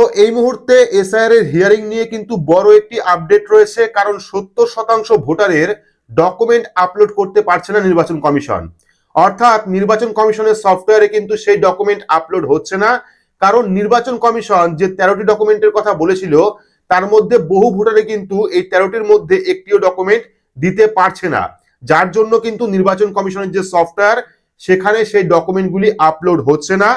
তো এই মুহূর্তে এসআইআর এর হিয়ারিং নিয়ে কিন্তু বড় একটি আপডেট রয়েছে, কারণ সত্তর শতাংশ ভোটারের ডকুমেন্ট আপলোড করতে পারছে না নির্বাচন কমিশন। অর্থাৎ নির্বাচন কমিশনের সফটওয়্যারে কিন্তু সেই ডকুমেন্ট আপলোড হচ্ছে না, কারণ নির্বাচন কমিশন যে তেরোটি ডকুমেন্টের কথা বলেছিল, তার মধ্যে বহু ভোটারে কিন্তু এই তেরোটির মধ্যে একটিও ডকুমেন্ট দিতে পারছে না। যার জন্য কিন্তু নির্বাচন কমিশনের যে সফটওয়্যার সেখানে সেই ডকুমেন্টগুলি আপলোড হচ্ছে না।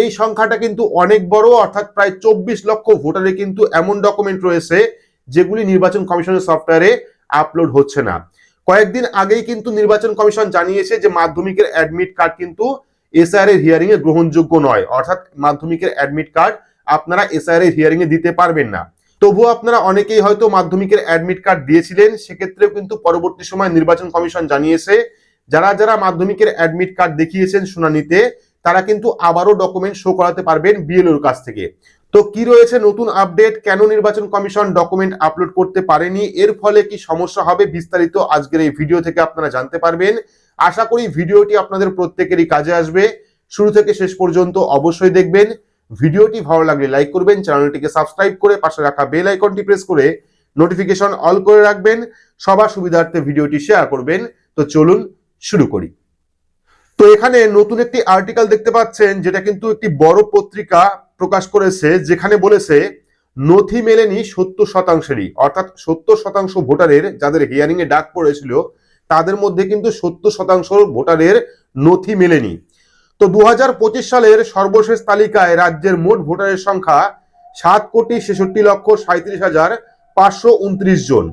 এই সংখ্যাটা কিন্তু অনেক বড়, অর্থাৎ প্রায় চব্বিশ লক্ষ ভোটারে কিন্তু এমন ডকুমেন্ট রয়েছে যেগুলি নির্বাচন কমিশনের সফটওয়্যারে আপলোড হচ্ছে না। কয়েকদিন আগেই কিন্তু নির্বাচন কমিশন জানিয়েছে যে মাধ্যমিকের অ্যাডমিট কার্ড কিন্তু এসআইআর এর হিয়ারিং এ গ্রহণযোগ্য নয়। অর্থাৎ মাধ্যমিকের অ্যাডমিট কার্ড আপনারা এসআইআর এর হিয়ারিং এ দিতে পারবেন না। তবুও আপনারা অনেকেই হয়তো মাধ্যমিকের অ্যাডমিট কার্ড দিয়েছিলেন, সেক্ষেত্রেও কিন্তু পরবর্তী সময় নির্বাচন কমিশন জানিয়েছে, যারা যারা মাধ্যমিকের অ্যাডমিট কার্ড দেখিয়েছেন শুনানিতে তারা কিন্তু আবারও ডকুমেন্ট শো করাতে পারবেন বিএলওর কাছ থেকে। তো কি রয়েছে নতুন আপডেট কেন নির্বাচন কমিশন ডকুমেন্ট আপলোড করতে পারেনি? এর ফলে কি সমস্যা হবে? বিস্তারিত আজকের এই ভিডিও থেকে আপনারা জানতে পারবেন। আশা করি ভিডিওটি আপনাদের প্রত্যেকেরই কাজে আসবে। শুরু থেকে শেষ পর্যন্ত অবশ্যই দেখবেন। ভিডিওটি ভালো লাগলে লাইক করবেন চ্যানেলটিকে সাবস্ক্রাইব করে পাশে রাখা বেল আইকনটি প্রেস করে নোটিফিকেশন অল করে রাখবেন। সবার সুবিধার্থে ভিডিওটি শেয়ার করবেন। তো চলুন শুরু করি। তো এখানে নতুন একটি আর্টিকেল দেখতে পাচ্ছেন, যেটা কিন্তু একটি বড় পত্রিকা প্রকাশ করেছে, যেখানে বলেছে, নথি মেলেনি সত্তর শতাংশেরই। অর্থাৎ সত্তর শতাংশ ভোটারের যাদের হিয়ারিং এ ডাক পড়েছিল, তাদের মধ্যে কিন্তু সত্তর শতাংশ ভোটারের নথি মেলেনি। তো দু হাজার পঁচিশ সালের সর্বশেষ তালিকায় রাজ্যের মোট ভোটারের সংখ্যা সাত কোটি ছেষট্টি লক্ষ সাঁত্রিশ হাজার পাঁচশো উনত্রিশ জন।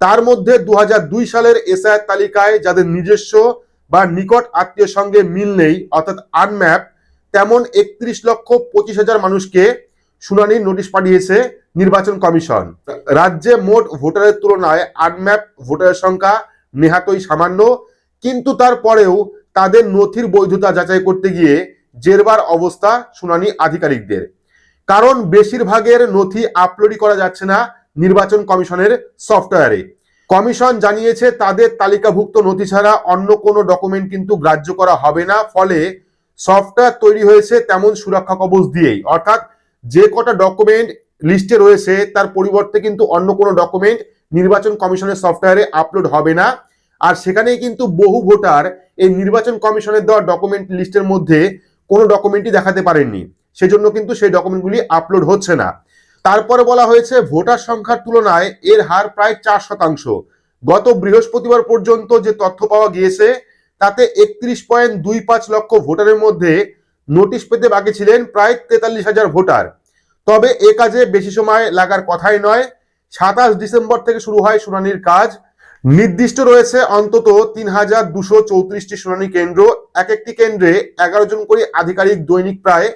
তার মধ্যে দু হাজার দুই সালের এসআইআর তালিকায় যাদের নিজস্ব বা নিকট আত্মীয় সঙ্গে মিল নেই, অর্থাৎ আনম্যাপ তেমন একত্রিশ লক্ষ পঁচিশ হাজার মানুষকে শুনানির নোটিশ পাঠিয়েছে নির্বাচন কমিশন। রাজ্যে মোট ভোটারের তুলনায় আনম্যাপ ভোটারের সংখ্যা নেহাতই সামান্য, কিন্তু তারপরেও তাদের নথির বৈধতা যাচাই করতে গিয়ে জেরবার অবস্থা শুনানি আধিকারিকদের। কারণ বেশিরভাগের নথি আপলোডই করা যাচ্ছে না নির্বাচন কমিশনের সফটওয়্যারে কমিশন জানিয়েছে, তাদের তালিকাভুক্ত নথি ছাড়া অন্য কোনো ডকুমেন্ট কিন্তু গ্রাহ্য করা হবে না। ফলে সফটওয়্যার তৈরি হয়েছে তেমন সুরক্ষা কবচ দিয়েই। অর্থাৎ যে কটা ডকুমেন্ট লিস্টে রয়েছে, তার পরিবর্তে কিন্তু অন্য কোনো ডকুমেন্ট নির্বাচন কমিশনের সফটওয়্যারে আপলোড হবে না। আর সেখানেই কিন্তু বহু ভোটার এই নির্বাচন কমিশনের দেওয়া ডকুমেন্ট লিস্টের মধ্যে কোনো ডকুমেন্টই দেখাতে পারেননি। সেজন্য কিন্তু সেই ডকুমেন্টগুলি আপলোড হচ্ছে না। তারপরে বলা হয়েছে, ভোটার সংখ্যার তুলনায় এর হার প্রায় চার শতাংশ। গত বৃহস্পতিবার পর্যন্ত যে তথ্য পাওয়া গিয়েছে, তাতে একত্রিশ পয়েন্ট দুই পাঁচ লক্ষ ভোটারের মধ্যে নোটিশ পেতে বাকি ছিলেন প্রায় তেতাল্লিশ হাজার ভোটার। তবে এ কাজে বেশি সময় লাগার কথাই নয়। সাতাশ ডিসেম্বর থেকে শুরু হয় শুনানির কাজ। নির্দিষ্ট রয়েছে অন্তত তিন হাজার দুশো চৌত্রিশটি শুনানি কেন্দ্র। এক একটি কেন্দ্রে এগারো জন করে আধিকারিক, দৈনিক প্রায়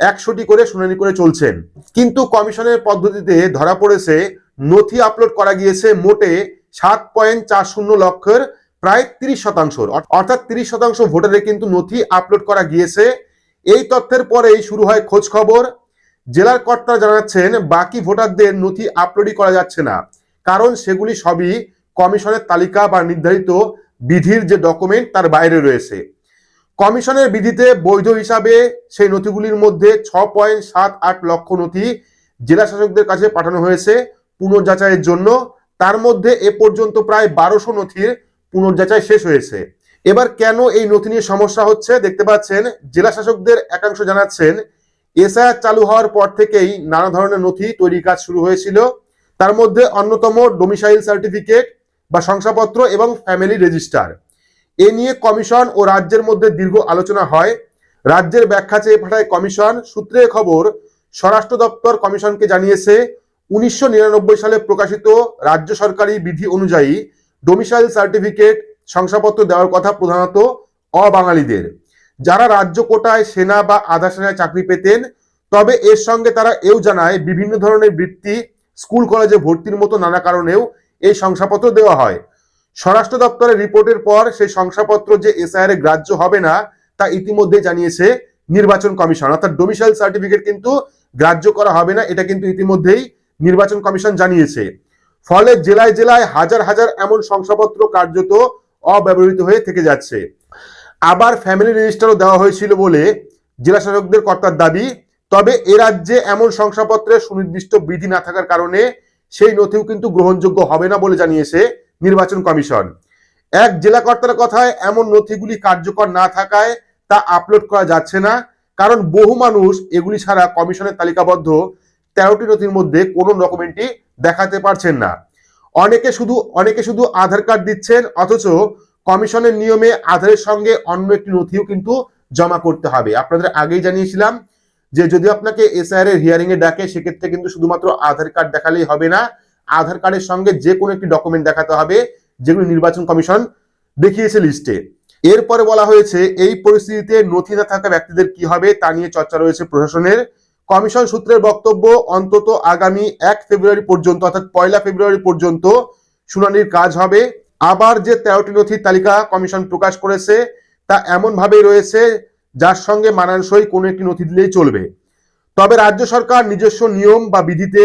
একশোটি করে শুনানি করে চলছেন। কিন্তু কমিশনের পদ্ধতিতে ধরা পড়েছে, নথি আপলোড করা গিয়েছে মোটে সাত পয়েন্ট চার শূন্য লক্ষের প্রায় তিরিশ শতাংশ অর্থাৎ তিরিশ শতাংশ ভোটারে কিন্তু নথি আপলোড করা গিয়েছে। এই তথ্যের পরেই শুরু হয় খোঁজ খবর। জেলার কর্তারা জানাচ্ছেন, বাকি ভোটারদের নথি আপলোডই করা যাচ্ছে না। কারণ সেগুলি সবই কমিশনের তালিকা বা নির্ধারিত বিধির যে ডকুমেন্ট তার বাইরে রয়েছে। কমিশনের বিধিতে বৈধ হিসাবে সেই নথিগুলির মধ্যে ছ পয়েন্ট সাত আট লক্ষ নথি জেলা শাসকদের কাছে পাঠানো হয়েছে পুনর্যাচাইয়ের জন্য। তার মধ্যে এ পর্যন্ত প্রায় বারোশো নথির পুনর্যাচাই শেষ হয়েছে। এবার কেন এই নথি নিয়ে সমস্যা হচ্ছে দেখতে পাচ্ছেন, জেলা শাসকদের একাংশ জানাচ্ছেন, এসআইআর চালু হওয়ার পর থেকেই নানা ধরনের নথি তৈরির কাজ শুরু হয়েছিল। তার মধ্যে অন্যতম ডোমিসাইল সার্টিফিকেট বা শংসাপত্র এবং ফ্যামিলি রেজিস্টার এ নিয়ে কমিশন ও রাজ্যের মধ্যে দীর্ঘ আলোচনা হয়। রাজ্যের ব্যাখ্যা চেয়ে পাঠায় কমিশন। সূত্রে খবর, স্বরাষ্ট্র দপ্তর কমিশনকে জানিয়েছে, উনিশশো নিরানব্বই সালে প্রকাশিত রাজ্য সরকারি বিধি অনুযায়ী ডোমিসাইল সার্টিফিকেট শংসাপত্র দেওয়ার কথা প্রধানত অবাঙালিদের। যারা রাজ্য কোটায় সেনা বা আধা সেনায় চাকরি পেতেন, তবে এর সঙ্গে তারা এও জানায়, বিভিন্ন ধরনের বৃত্তি স্কুল কলেজে ভর্তির মতো নানা কারণেও এই শংসাপত্র দেওয়া হয়। স্বরাষ্ট্র দপ্তরের রিপোর্টের পর সেই শংসাপত্র যে এসআইআর এ গ্রাহ্য হবে না, তা ইতিমধ্যে জানিয়েছে নির্বাচন কমিশন। অর্থাৎ ডোমিসাইল সার্টিফিকেট কিন্তু গ্রাহ্য করা হবে না, এটা কিন্তু ইতিমধ্যেই নির্বাচন কমিশন জানিয়েছে। ফলে জেলায় জেলায় হাজার হাজার এমন শংসাপত্র কার্যত অব্যবহৃত হয়ে থেকে যাচ্ছে। আবার ফ্যামিলি রেজিস্টারও দেওয়া হয়েছিল বলে জেলা শাসকদের কর্তার দাবি, তবে এ রাজ্যে এমন শংসাপত্রে সুনির্দিষ্ট বিধি না থাকার কারণে সেই নথিও কিন্তু গ্রহণযোগ্য হবে না বলে জানিয়েছে নির্বাচন কমিশন। এক জেলা কর্তার কথায় এমন নথিগুলি কার্যকর না থাকায় তা আপলোড করা যাচ্ছে না, কারণ বহু মানুষ এগুলি ছাড়া কমিশনের তালিকাবদ্ধ তেরোটি নথির মধ্যে কোনো ডকুমেন্টই দেখাতে পারছেন না। অনেকে শুধু অনেকে শুধু আধার কার্ড দিচ্ছেন, অথচ কমিশনের নিয়মে আধারের সঙ্গে অন্য একটি নথিও কিন্তু জমা করতে হবে। আপনাদের আগেই জানিয়েছিলাম যে যদি আপনাকে এসআইআর এর হিয়ারিং এ ডাকে, সেক্ষেত্রে কিন্তু শুধুমাত্র আধার কার্ড দেখালেই হবে না। আধার কার্ডের সঙ্গে যে কোনো একটি ডকুমেন্ট দেখাতে হবে, যেগুলো নির্বাচন কমিশন দেখিয়েছে লিস্টে এরপরে বলা হয়েছে, এই পরিস্থিতিতে নথি না থাকা ব্যক্তিদের কি হবে তা নিয়ে চর্চা রয়েছে প্রশাসনের। কমিশন সূত্রের বক্তব্য, অন্তত আগামী এক ফেব্রুয়ারি পর্যন্ত, অর্থাৎ পয়লা ফেব্রুয়ারি পর্যন্ত শুনানির কাজ হবে। আবার যে তেরোটি নথির তালিকা কমিশন প্রকাশ করেছে, তা এমন ভাবেই রয়েছে, যার সঙ্গে মানানসই কোনো একটি নথি দিলেই চলবে। তবে রাজ্য সরকার নিজস্ব নিয়ম বা বিধিতে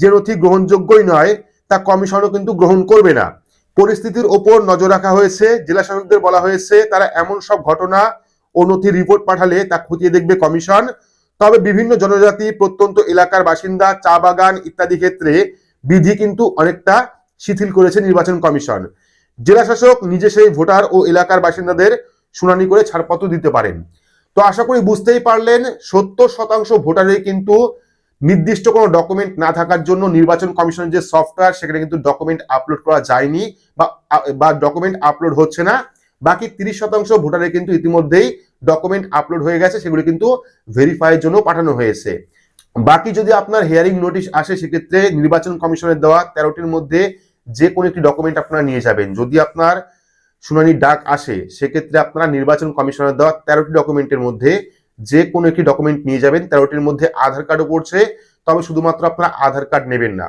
যে নথি গ্রহণযোগ্যই নয়, তা কমিশনও কিন্তু গ্রহণ করবে না। পরিস্থিতির ওপর নজর রাখা হয়েছে, জেলা শাসকদের বলা হয়েছে, তারা এমন সব ঘটনা ও নথির রিপোর্ট পাঠালে তা খতিয়ে দেখবে কমিশন। তবে বিভিন্ন জনজাতি, প্রত্যন্ত এলাকার বাসিন্দা, চা বাগান ইত্যাদি ক্ষেত্রে বিধি কিন্তু অনেকটা শিথিল করেছে নির্বাচন কমিশন। জেলা শাসক নিজে সেই ভোটার ও এলাকার বাসিন্দাদের শুনানি করে ছাড়পত্র দিতে পারেন। তো আশা করি বুঝতেই পারলেন, সত্তর শতাংশ ভোটারই কিন্তু নির্দিষ্ট কোনো ডকুমেন্ট না থাকার জন্য নির্বাচন কমিশনের যে সফটওয়্যার সেখানে কিন্তু ডকুমেন্ট আপলোড করা যায়নি বা ডকুমেন্ট আপলোড হচ্ছে না। বাকি তিরিশ শতাংশ ভোটারের কিন্তু ইতিমধ্যেই ডকুমেন্ট আপলোড হয়ে গেছে, সেগুলি কিন্তু ভেরিফাইয়ের জন্য পাঠানো হয়েছে। বাকি যদি আপনার হিয়ারিং নোটিশ আসে, সেক্ষেত্রে নির্বাচন কমিশনের দেওয়া তেরোটির মধ্যে যে কোনো একটি ডকুমেন্ট আপনারা নিয়ে যাবেন। যদি আপনার শুনানির ডাক আসে, সেক্ষেত্রে আপনারা নির্বাচন কমিশনের দেওয়া তেরোটি ডকুমেন্টের মধ্যে যে কোনো একটি ডকুমেন্ট নিয়ে যাবেন, তেরোটির মধ্যে আধার কার্ডও পড়ছে, তবে শুধুমাত্র আপনারা আধার কার্ড নেবেন না।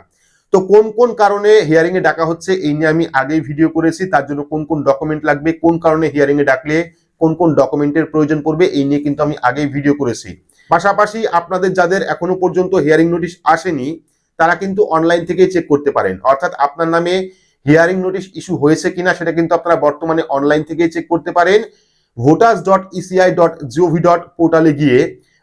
তো কোন কোন কারণে হিয়ারিং এ ডাকা হচ্ছে এই নিয়ে আমি আগেই ভিডিও করেছি, তার জন্য কোন কোন ডকুমেন্ট লাগবে, কোন কারণে হিয়ারিং এ ডাকলে, কোন কোন ডকুমেন্টের প্রয়োজন পড়বে, এই নিয়ে কিন্তু আমি আগেই ভিডিও করেছি। পাশাপাশি আপনাদের যাদের এখনও পর্যন্ত হিয়ারিং নোটিশ আসেনি, তারা কিন্তু অনলাইন থেকেই চেক করতে পারেন। অর্থাৎ আপনার নামে হিয়ারিং নোটিশ ইস্যু হয়েছে কিনা, সেটা কিন্তু আপনারা বর্তমানে অনলাইন থেকেই চেক করতে পারেন। Voters dot ECI dot GOV dot পোর্টালে গিয়ে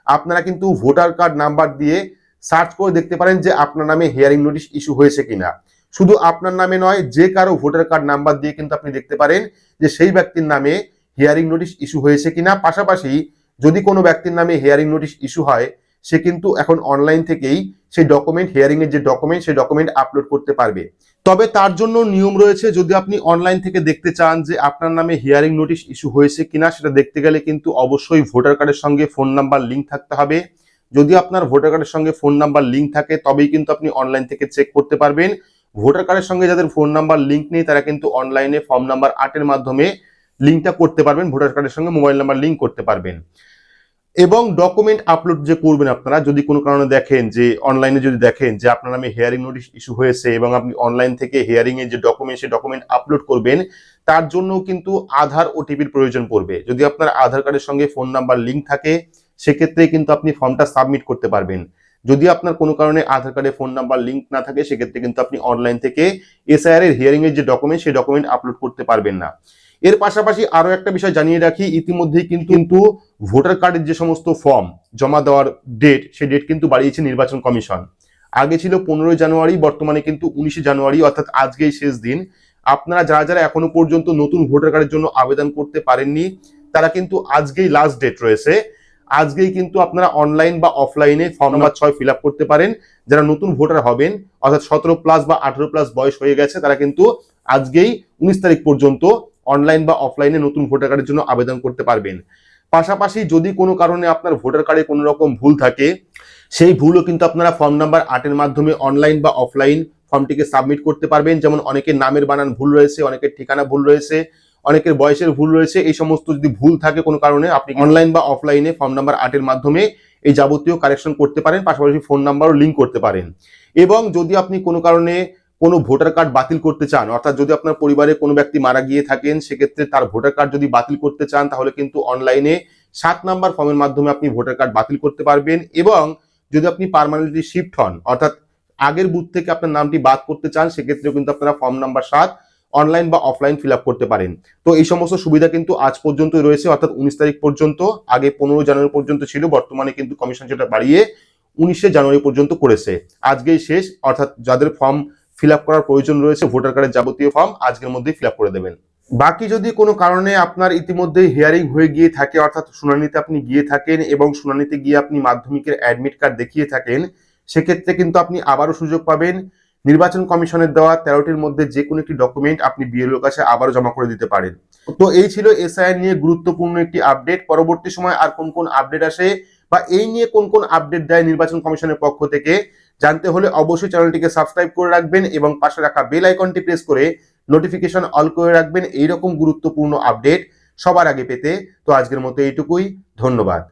আপনারা কিন্তু ভোটার কার্ড নাম্বার দিয়ে সার্চ করে দেখতে পারেন যে আপনার নামে হিয়ারিং নোটিশ ইস্যু হয়েছে কিনা। শুধু আপনার নামে নয়, যে কারও ভোটার কার্ড নাম্বার দিয়ে কিন্তু আপনি দেখতে পারেন যে সেই ব্যক্তির নামে হিয়ারিং নোটিশ ইস্যু হয়েছে কিনা। পাশাপাশি যদি কোনো ব্যক্তির নামে হিয়ারিং নোটিশ ইস্যু হয় সে কিন্তু এখন অনলাইন থেকেই সেই ডকুমেন্ট হিয়ারিং এর যে ডকুমেন্ট সেই ডকুমেন্ট আপলোড করতে পারবে। তবে তার জন্য নিয়ম রয়েছে, যদি আপনি অনলাইন থেকে দেখতে চান যে আপনার নামে হিয়ারিং নোটিশ ইস্যু হয়েছে কিনা, সেটা দেখতে গেলে কিন্তু অবশ্যই ভোটার কার্ডের সঙ্গে ফোন নাম্বার লিঙ্ক থাকতে হবে। যদি আপনার ভোটার কার্ডের সঙ্গে ফোন নাম্বার লিঙ্ক থাকে, তবেই কিন্তু আপনি অনলাইন থেকে চেক করতে পারবেন। ভোটার কার্ডের সঙ্গে যাদের ফোন নাম্বার লিঙ্ক নেই, তারা কিন্তু অনলাইনে ফর্ম নাম্বার আটের মাধ্যমে লিঙ্কটা করতে পারবেন। ভোটার কার্ডের সঙ্গে মোবাইল নাম্বার লিঙ্ক করতে পারবেন। এবং ডকুমেন্ট আপলোড যে করবেন আপনারা, যদি কোনো কারণে দেখেন যে অনলাইনে যদি দেখেন যে আপনার নামে হেয়ারিং নোটিশ ইস্যু হয়েছে এবং আপনি অনলাইন থেকে হিয়ারিং এর যে ডকুমেন্ট সেই ডকুমেন্ট আপলোড করবেন, তার জন্য কিন্তু আধার ওটিপির প্রয়োজন পড়বে। যদি আপনার আধার কার্ডের সঙ্গে ফোন নাম্বার লিঙ্ক থাকে, সেক্ষেত্রে কিন্তু আপনি ফর্মটা সাবমিট করতে পারবেন। যদি আপনার কোনো কারণে আধার কার্ডে ফোন নাম্বার লিঙ্ক না থাকে, সেক্ষেত্রে কিন্তু আপনি অনলাইন থেকে এসআইআর এর হিয়ারিং এর যে ডকুমেন্ট সেই ডকুমেন্ট আপলোড করতে পারবেন না। এর পাশাপাশি আরও একটা বিষয় জানিয়ে রাখি, ইতিমধ্যেই কিন্তু কিন্তু ভোটার কার্ডের যে সমস্ত ফর্ম জমা দেওয়ার ডেট সেই ডেট কিন্তু বাড়িয়েছে নির্বাচন কমিশন। আগে ছিল পনেরোই জানুয়ারি, বর্তমানে কিন্তু উনিশে জানুয়ারি, অর্থাৎ আজকেই শেষ দিন। আপনারা যারা যারা এখনও পর্যন্ত নতুন ভোটার কার্ডের জন্য আবেদন করতে পারেননি, তারা কিন্তু আজকেই লাস্ট ডেট রয়েছে। আজকেই কিন্তু আপনারা অনলাইন বা অফলাইনে ফর্ম নাম্বার ছয় ফিল করতে পারেন। যারা নতুন ভোটার হবেন, অর্থাৎ সতেরো প্লাস বা আঠেরো প্লাস বয়স হয়ে গেছে, তারা কিন্তু আজকেই উনিশ তারিখ পর্যন্ত অনলাইন বা অফলাইনে নতুন ভোটার কার্ডের জন্য আবেদন করতে পারবেন। পাশাপাশি যদি কোনো কারণে আপনার ভোটার কার্ডে কোনো রকম ভুল থাকে সেই ভুলও কিন্তু আপনারা ফর্ম নাম্বার আটের মাধ্যমে অনলাইন বা অফলাইন ফর্মটিকে সাবমিট করতে পারবেন। যেমন অনেকের নামের বানান ভুল রয়েছে অনেকের ঠিকানা ভুল রয়েছে অনেকের বয়সের ভুল রয়েছে এই সমস্ত যদি ভুল থাকে কোনো কারণে আপনি অনলাইন বা অফলাইনে ফর্ম নাম্বার আটের মাধ্যমে এই যাবতীয় কারেকশন করতে পারেন। পাশাপাশি ফোন নাম্বারও লিঙ্ক করতে পারেন। এবং যদি আপনি কোনো কারণে কোনো ভোটার কার্ড বাতিল করতে চান, অর্থাৎ যদি আপনার পরিবারে কোনো ব্যক্তি মারা গিয়ে থাকেন, সেক্ষেত্রে তার ভোটার কার্ড যদি বাতিল করতে চান, তাহলে কিন্তু অনলাইনে সাত নাম্বার ফর্মের মাধ্যমে আপনি ভোটার কার্ড বাতিল করতে পারবেন এবং যদি আপনি পার্মানেন্টলি শিফট হন, অর্থাৎ আগের বুথ থেকে আপনার নামটি বাদ করতে চান, সেক্ষেত্রেও কিন্তু আপনারা ফর্ম নাম্বার সাত অনলাইন বা অফলাইন ফিল করতে পারেন। তো এই সমস্ত সুবিধা কিন্তু আজ পর্যন্তই রয়েছে, অর্থাৎ উনিশ তারিখ পর্যন্ত, আগে পনেরো জানুয়ারি পর্যন্ত ছিল, বর্তমানে কিন্তু কমিশন সেটা বাড়িয়ে উনিশে জানুয়ারি পর্যন্ত করেছে। আজকেই শেষ, অর্থাৎ যাদের ফর্ম ফিল করার প্রয়োজন রয়েছে ভোটার কার্ডের যাবতীয় ফর্ম আজকের মধ্যেই ফিল করে দেবেন। বাকি যদি কোনো কারণে আপনার ইতিমধ্যে হিয়ারিং হয়ে গিয়ে থাকে, অর্থাৎ শুনানিতে আপনি গিয়ে থাকেন এবং শুনানিতে গিয়ে আপনি মাধ্যমিকের অ্যাডমিট কার্ড দেখিয়ে থাকেন, সেক্ষেত্রে কিন্তু আপনি আবারও সুযোগ পাবেন। নির্বাচন কমিশনের দেওয়া তেরোটির মধ্যে যে কোনো একটি ডকুমেন্ট আপনি বিএলওর কাছে আবারও জমা করে দিতে পারেন। তো এই ছিল এসআইআর নিয়ে গুরুত্বপূর্ণ একটি আপডেট পরবর্তী সময় আর কোন কোন আপডেট আসে বা এই নিয়ে কোন কোন আপডেট দেয় নির্বাচন কমিশনের পক্ষ থেকে জানতে হলে অবশ্যই চ্যানেলটিকে সাবস্ক্রাইব করে রাখবেন এবং পাশে রাখা বেল আইকনটি প্রেস করে নোটিফিকেশন অল করে রাখবেন। এইরকম গুরুত্বপূর্ণ আপডেট সবার আগে পেতে। তো আজকের মতো এইটুকুই। ধন্যবাদ।